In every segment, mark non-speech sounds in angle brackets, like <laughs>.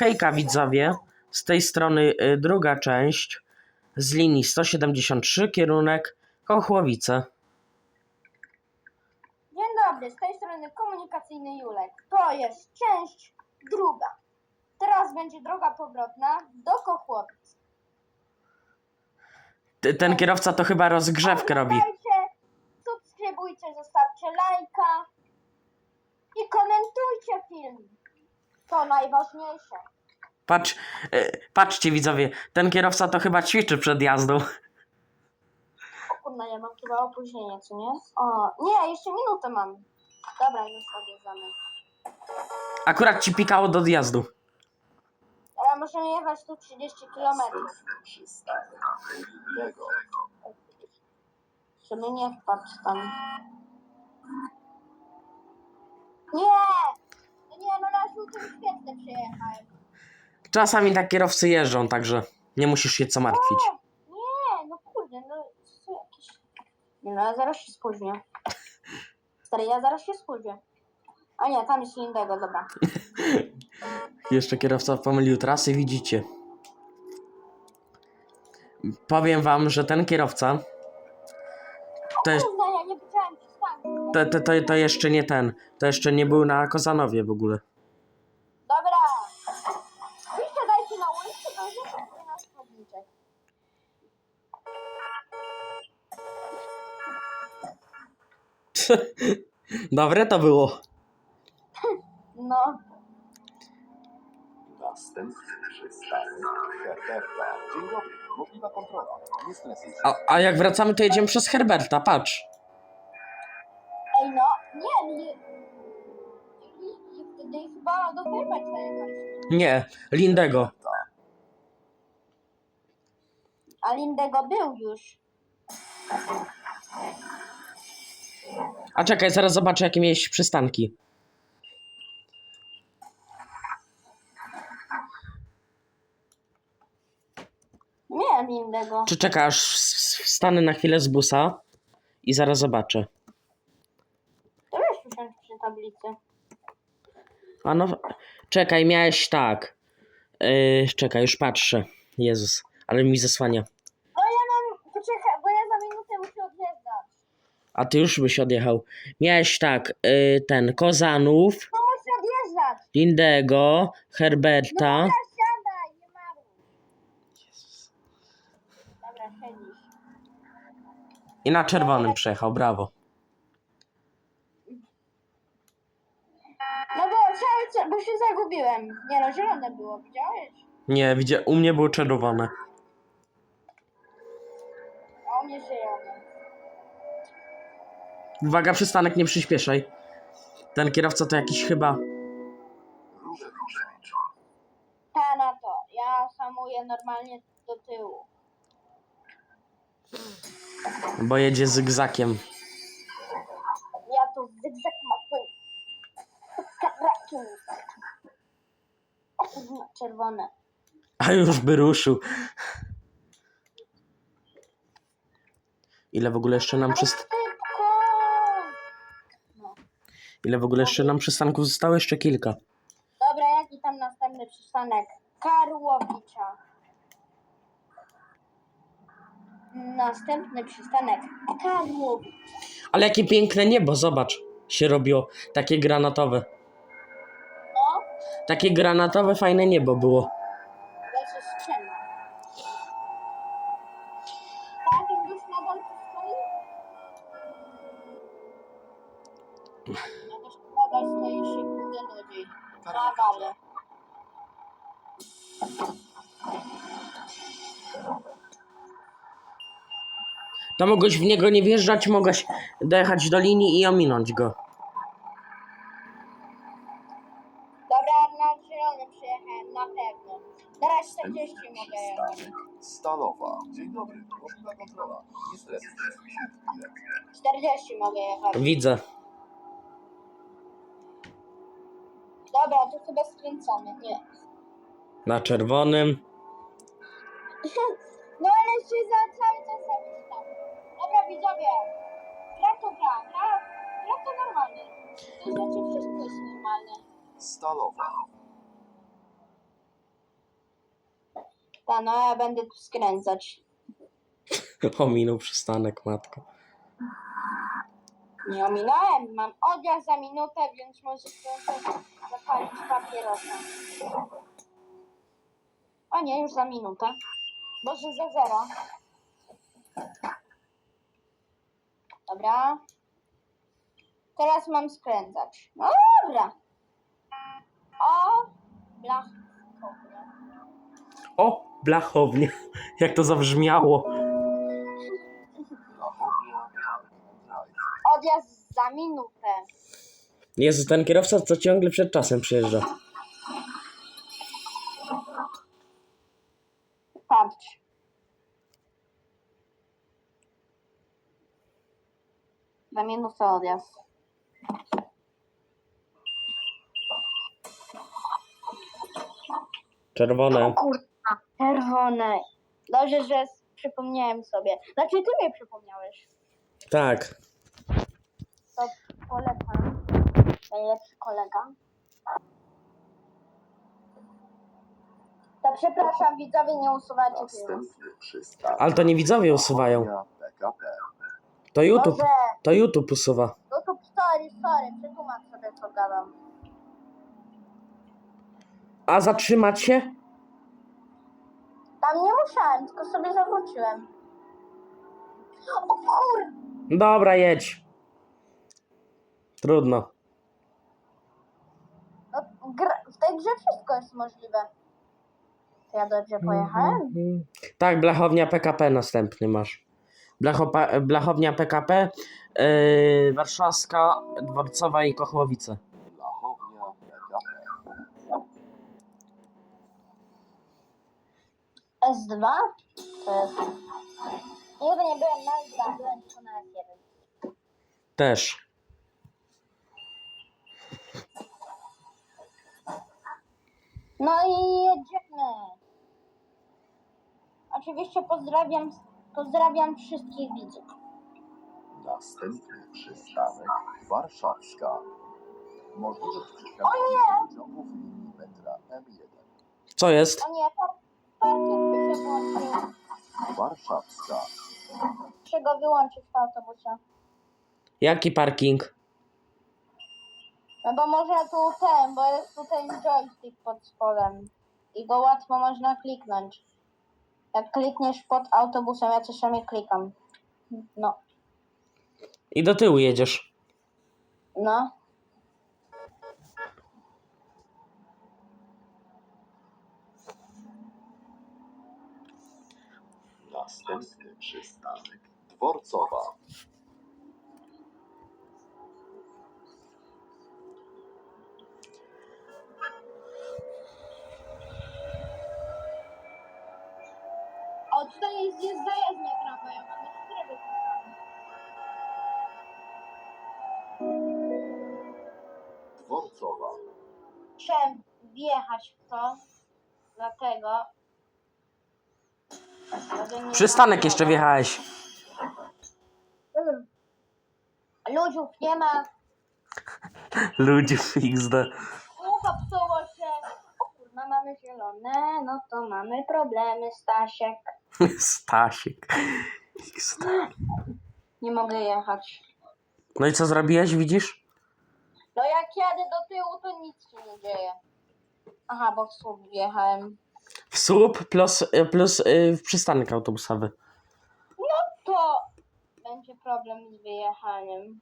Hejka widzowie, z tej strony y, druga część z linii 173, kierunek Kochłowice. Dzień dobry, z tej strony komunikacyjny Julek. To jest część druga. Teraz będzie droga powrotna do Kochłowic. Ty- Ten kierowca to chyba rozgrzewkę robi. Pamiętajcie, subskrybujcie, zostawcie lajka i komentujcie film. To najważniejsze. Patrz, y, patrzcie widzowie, ten kierowca to chyba ćwiczy przed jazdą. O kurna, ja mam chyba opóźnienie, co nie? O, nie, jeszcze minutę mam. Dobra, już odjeżdżamy. Akurat ci pikało do odjazdu. Ale możemy jechać tu 30 km. Żeby nie wpadł tam. Nie! No nie, no na żółtym świetle przejechałem. Czasami tak kierowcy jeżdżą, także nie musisz się co martwić. Nie, no kurde, no co jakieś... Nie no, ja zaraz się spóźnię. Stary, ja zaraz się spóźnię. A nie, tam jest innego, dobra. <laughs> Jeszcze kierowca pomylił trasy, widzicie. Powiem wam, że ten kierowca to, jest, ja nie widziałem przystanku. to, to, to, to jeszcze nie ten. To jeszcze nie był na Kozanowie w ogóle. Dobre to było. No. Następny Herberta. Dzień dobry, możliwa kontrola. Nie stresuj się. A, a jak wracamy, to jedziemy przez Herberta, patrz. Ej, no. Nie, nie. Wtedy chyba do jechaliśmy. Nie, Lindego. A Lindego był już. A czekaj, zaraz zobaczę, jakie miałeś przystanki. Nie, Lindego. Czy s- wstanę na chwilę z busa i zaraz zobaczę. To wiesz usiąść przy tablicy. A no, czekaj, miałeś tak. Yy, czekaj, już patrzę. Jezus, ale mi zasłania. No ja mam. Poczekaj, bo ja za minutę muszę odjeżdżać. A ty już byś odjechał. Miałeś tak, yy, ten Kozanów, No muszę odjeżdżać. Lindego, Herberta. Dobra, siadaj, nie maruj. Dobra, siedzisz. I na czerwonym przejechał, brawo. No bo cały bo się zagubiłem. Nie no, zielone było, widziałeś? Nie, widzia, u mnie było czerwone. A u mnie zielone. Uwaga, przystanek, nie przyspieszaj. Ten kierowca to jakiś chyba. Ta na to. Ja hamuję normalnie do tyłu. Bo jedzie zygzakiem. Ja tu zygzak mapuję. Kabraki. Kurwa, czerwone. A już by ruszył. Ile w ogóle jeszcze nam Ale Ile w ogóle jeszcze nam przystanków zostało? Jeszcze kilka. Dobra, jaki tam następny przystanek? Karłowicza. Następny przystanek Karłowicz. Ale jakie piękne niebo, zobacz. Się robiło. Takie granatowe. No, Takie granatowe, fajne niebo było. Tak, już nadal tu stoi? <laughs> Nadal. To mogłeś w niego nie wjeżdżać, mogłeś dojechać do linii i ominąć go. Dobra, na zielony przyjechałem, na pewno. Teraz 40 mogę jechać. Stalowa. Dzień dobry, możliwa kontrola. Nie stresuj się. Bilet. 40 mogę jechać. Widzę. Dobra, to chyba skręcamy, nie. Na czerwonym. <laughs> No ale się za cały czas jakiś tam. Dobra widzowie, gra to gra, gra, gra to normalnie. To znaczy wszystko jest normalne. Stalowa. Ta, no ja będę tu skręcać. <laughs> Ominął przystanek, matko. Nie ominąłem, mam odjazd za minutę, więc może zdążę zapalić papierosa. O nie, już za minutę. Boże, za zero. Dobra. Teraz mam skręcać. No dobra. O, blach. O, blachownia. <laughs> Jak to zabrzmiało. Odjazd za minutę. Jezu, ten kierowca co ciągle przed czasem przyjeżdża. Patrz. Za minutę odjazd. Czerwone. Kurwa, czerwone. Dobrze, że s- przypomniałem sobie. Znaczy, ty mnie przypomniałeś. Tak. To polecam. Najlepszy kolega. To przepraszam, widzowie, nie usuwajcie. Następny przystanek. Ale to nie widzowie usuwają. PKP. To YouTube. Może, To YouTube usuwa. to sorry, sorry, przetłumacz sobie, co gadam. A zatrzymać się? Tam nie musiałem, tylko sobie zawróciłem. O kur... Dobra, jedź. Trudno. No, gra... W tej grze wszystko jest możliwe. Czy ja dobrze pojechałem? Mhm. Tak, blachownia PKP następny masz. Blachopa, blachownia PKP, yy, warszawska, dworcowa i Kochłowice. Blachownia PKP. S2? To jest... Nigdy nie byłem na S2, byłem tylko na S1. Też. No i jedziemy. Oczywiście pozdrawiam, pozdrawiam wszystkich widzów. Następny przystanek Warszawska. Możliwość nie! pociągów linii metra M1. Co jest? O nie, par- parking by się wyłączył. Warszawska. Muszę go wyłączyć w autobusie. Jaki parking? No bo może tu ten, bo jest tutaj joystick pod spodem. I go łatwo można kliknąć. Jak klikniesz pod autobusem, ja czasami klikam. No, I do tyłu jedziesz. no. Następny przystanek Dworcowa. Jest, zajezdnia tramwajowa, który by Dworcowa. Chciałem wjechać w to, dlatego... nie Przystanek jeszcze wjechałeś. Mm. Ludziów nie ma, Ludzi w XD. Ucha psuło się. O kurna, mamy zielone, no to mamy problemy, Stasiek. <laughs> Stasiek. Nie mogę jechać. No i co zrobiłeś, widzisz? No jak jadę do tyłu, to nic się nie dzieje. Aha, bo w słup wjechałem. W słup plus, plus yy, przystanek autobusowy. To będzie problem z wyjechaniem.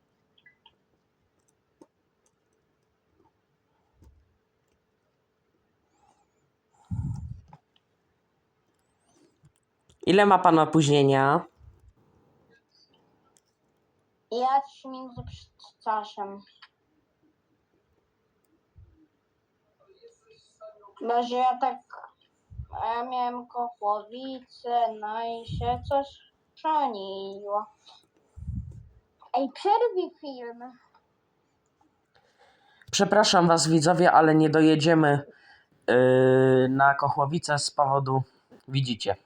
Ile ma pan opóźnienia? Ja 3 minuty przed czasem. Bo że ja tak... Ja miałem kochłowice, no i się coś szaniło. Ej, przerwij film. Przepraszam was widzowie, ale nie dojedziemy yy, na Kochłowice z powodu, widzicie,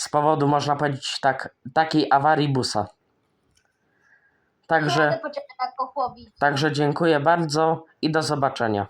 z powodu można powiedzieć tak, takiej awarii busa. Także, na kochłowice. także dziękuję bardzo i do zobaczenia.